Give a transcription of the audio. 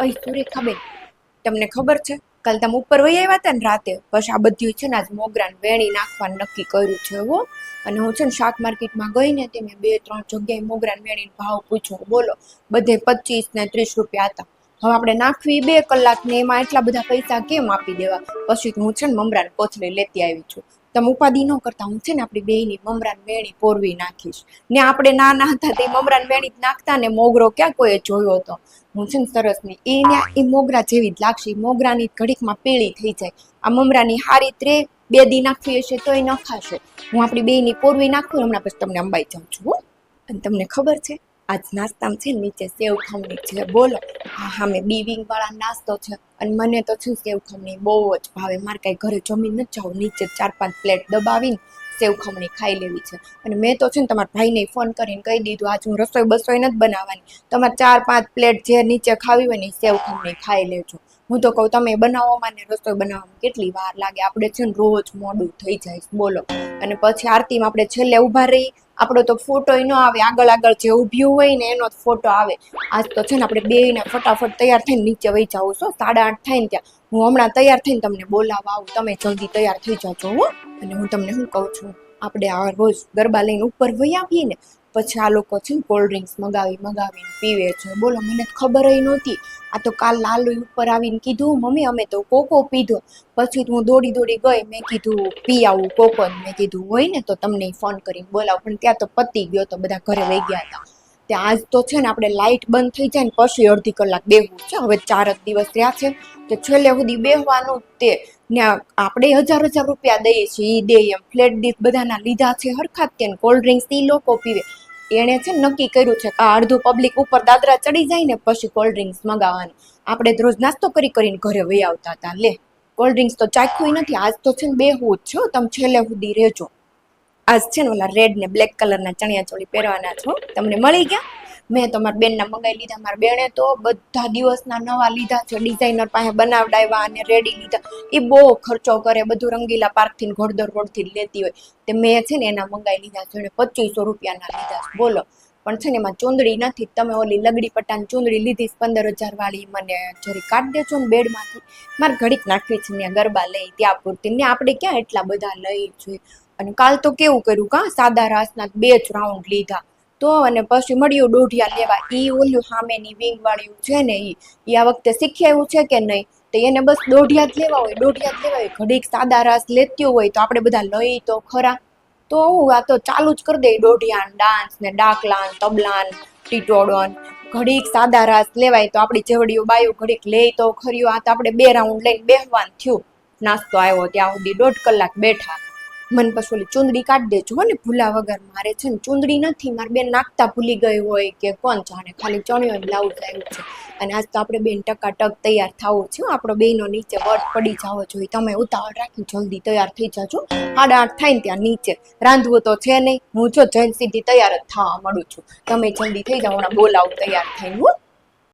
અય સુરેખાબેન તમને ખબર છે? કાલ તમે ઉપર વહી આવ્યા હતા ને રાતે પછી આ બધું છે ને આજ મોગરાને વેણી નાખવાનું નક્કી કર્યું છે હો. અને હું છે ને શાક માર્કેટમાં ગઈ ને તે મેં બે ત્રણ જગ્યાએ મોગરાને વેણીનો ભાવ પૂછ્યો. બોલો, બધે પચીસ ને ત્રીસ રૂપિયા હતા. હવે આપણે નાખવી બે કલાક ને એમાં એટલા બધા પૈસા કેમ આપી દેવા? પછી હું છે ને મમરાને કોથળી લેતી આવી છું. તમે ઉપાધિ ન કરતા હું છે ને આપણી બેયની મમરાન વેણી પોરવી નાખીશ. ને આપણે નાના હતા તે મમરાન વેણી જ નાખતા ને મોગરો ક્યાં કોઈએ જોયો હતો હું છે ને સરસની એ ન્યા એ મોગરા જેવી જ લાગશે. મોગરાની ઘડીકમાં પીળી થઈ જાય. આ મમરાની હારી ત્રે બે દી નાખવી હશે તોય ન ખાશે. હું આપણી બેયની પોરવી નાખું હમણાં પછી તમને અંબાઈ જાઉં છું અને તમને ખબર છે આજ નાસ્તામાં છે ને નીચે સેવ ખમણી છે બોલો હા હા મેં બી વિંગવાળા નાસ્તો છે અને મને તો છે ને સેવ ખમણી બહુ જ ભાવે મારે કાંઈ ઘરે જમીન નથી જાવ નીચે ચાર પાંચ પ્લેટ દબાવીને સેવ ખમણી ખાઈ લેવી છે અને મેં તો છે ને તમારા ભાઈને ફોન કરીને કહી દીધું આજ હું રસોઈ બસોઈ નથી બનાવવાની. તમારે ચાર પાંચ પ્લેટ જે નીચે ખાવી હોય ને સેવ ખમણી ખાઈ લેજો હું તો કહું, તમે બનાવવામાં ને રસોઈ બનાવવામાં કેટલી વાર લાગે. આપણે છે ને રોજ મોડું થઈ જાય બોલો. અને પછી આરતીમાં આપણે છેલ્લે ઊભા રહી આપણો તો ફોટો ન આવે આગળ આગળ જે ઊભ્યું હોય ને એનો ફોટો આવે. આજ તો છે ને આપણે બેયને ફટાફટ તૈયાર થઈને નીચે વહી જાઉં છો. સાડા આઠ થાય ને ત્યાં. હું હમણાં તૈયાર થઈને તમને બોલાવવા આવું. તમે જલ્દી તૈયાર થઈ જાજો, હો. અને હું તમને શું કહું છું? આપણે આ રોજ ગરબા લઈને ઉપર વહી આવીએ ને પછી આ લોકો છે ને કોલ્ડ ડ્રિંક્સ મગાવી, મગાવીને પીવે છે. બોલો, મને ખબર નહોતી. આ તો કાલ લાલુ ઉપર આવીને કીધું, મમ્મી, અમે તો કોકો પીધો. પછી હું દોડી દોડી ગઈ, મેં કીધું, પી આવું કોકો. મેં કીધું, હોય ને, તો તમને ફોન કરીને બોલાવ. પણ ત્યાં તો પતી ગયો તો બધા ઘરે વહી ગયા હતા. ત્યાં આજ તો છે ને આપણે લાઇટ બંધ થઈ જાય ને પછી અડધી કલાક બેહવું છે. હવે ચાર જ દિવસ રહ્યા છે. તો છેલ્લે સુધી બેહવાનું તે ને આપણે હજાર હજાર રૂપિયા દઈએ છીએ એ દે એમ. ફ્લેટ દીઠ બધાના લીધા છે, હરખાત જ તે કોલ્ડ ડ્રિંક્સ એ લોકો પીવે. એણે છે નક્કી કર્યું છે કે આ અડધું પબ્લિક ઉપર દાદરા ચડી જાય ને પછી કોલ્ડ ડ્રિંક્સ મગાવવાનું. આપણે રોજ નાસ્તો કરી કરીને ઘરે વહી આવતા હતા. લે કોલ્ડ ડ્રિંક્સ તો ચાખ્યું નથી. આજ તો છે ને બેહવું જ છો. તમે છેલ્લે સુધી રહેજો. આજ છે ને ઓલા રેડ ને બ્લેક કલરના ચણિયા ચોળી પહેરવાના છો. તમને મળી ગયા? મેં તો મારા બેનના મંગાવી લીધા, મારા બેને તો બધા દિવસના નવા લીધા છે ડિઝાઇનર પાસે બનાવડાવ્યા અને રેડી લીધા. એ બહુ ખર્ચો કરે, બધું રંગીલા પાર્કથી ઘોડદર રોડથી લેતી હોય. તે મેં છે ને એના મંગાવી લીધા છે અને પચીસો રૂપિયાના લીધા બોલો. પણ છે ને એમાં ચૂંદડી નથી, તમે ઓલી લગડી પટ્ટાની ચૂંદડી લીધી પંદર હજાર વાળી, મને જરી કાઢી દેજો ને બેડમાંથી. મારે ઘડીક નાખવી છે ત્યાં ગરબા લઈ, ત્યાં પૂરતી. ને આપણે ક્યાં એટલા બધા લઈ જોઈએ અને કાલ તો કેવું કર્યું કા સાદા રાસના બે જ રાઉન્ડ લીધા. તો અને પછી મળ્યું દોઢિયા લેવા. ઈ ઓલું સામેની વિંગ વાળ્યું છે ને ઈ એ આ વખતે શીખ્યાયું છે કે નહીં? તો એને બસ દોઢિયા જ લેવા હોય દોઢિયા જ લેવા હોય. ઘડીક સાદા રાસ લેતી હોય તો આપણે બધા લઈ તો ખરા. તો હું આ તો ચાલુ જ કરી દઈ દોઢિયા ડાન્સ ને ડાકલાન, તબલાન તબલા ને ટીટોડો ને ઘડીક સાદા રાસ લેવાય તો આપણી જેવડીઓ બાયું ઘડીક લે તો ખર્યું આ તો આપણે બે રાઉન્ડ લઈને બેહવાન થયું. નાસ્તો આવ્યો ત્યાં સુધી દોઢ કલાક બેઠા. મને પછી ઓલી ચૂંદડી કાઢી દેજો હો ને, ભૂલા વગર મારે છે ને ચૂંદડી નથી, મારે બેન નાખતા ભૂલી ગઈ હોય કે કોણ જાણે, ખાલી ચણિયો લાવું આવ્યું છે. અને આજ તો આપણે બેન ટકા ટક તૈયાર થવું છે આપણો બેનો નીચે વટ પડી જવો જોઈએ. તમે ઉતાવળ રાખી જલ્દી તૈયાર થઈ જાજો સાડા આઠ થાય ને ત્યાં નીચે. રાંધવું તો છે નહીં. હું જો જૈન સીધી તૈયાર જ થવા મળું છું. તમે જલ્દી થઈ જાઓ બોલાવું તૈયાર થઈને હો.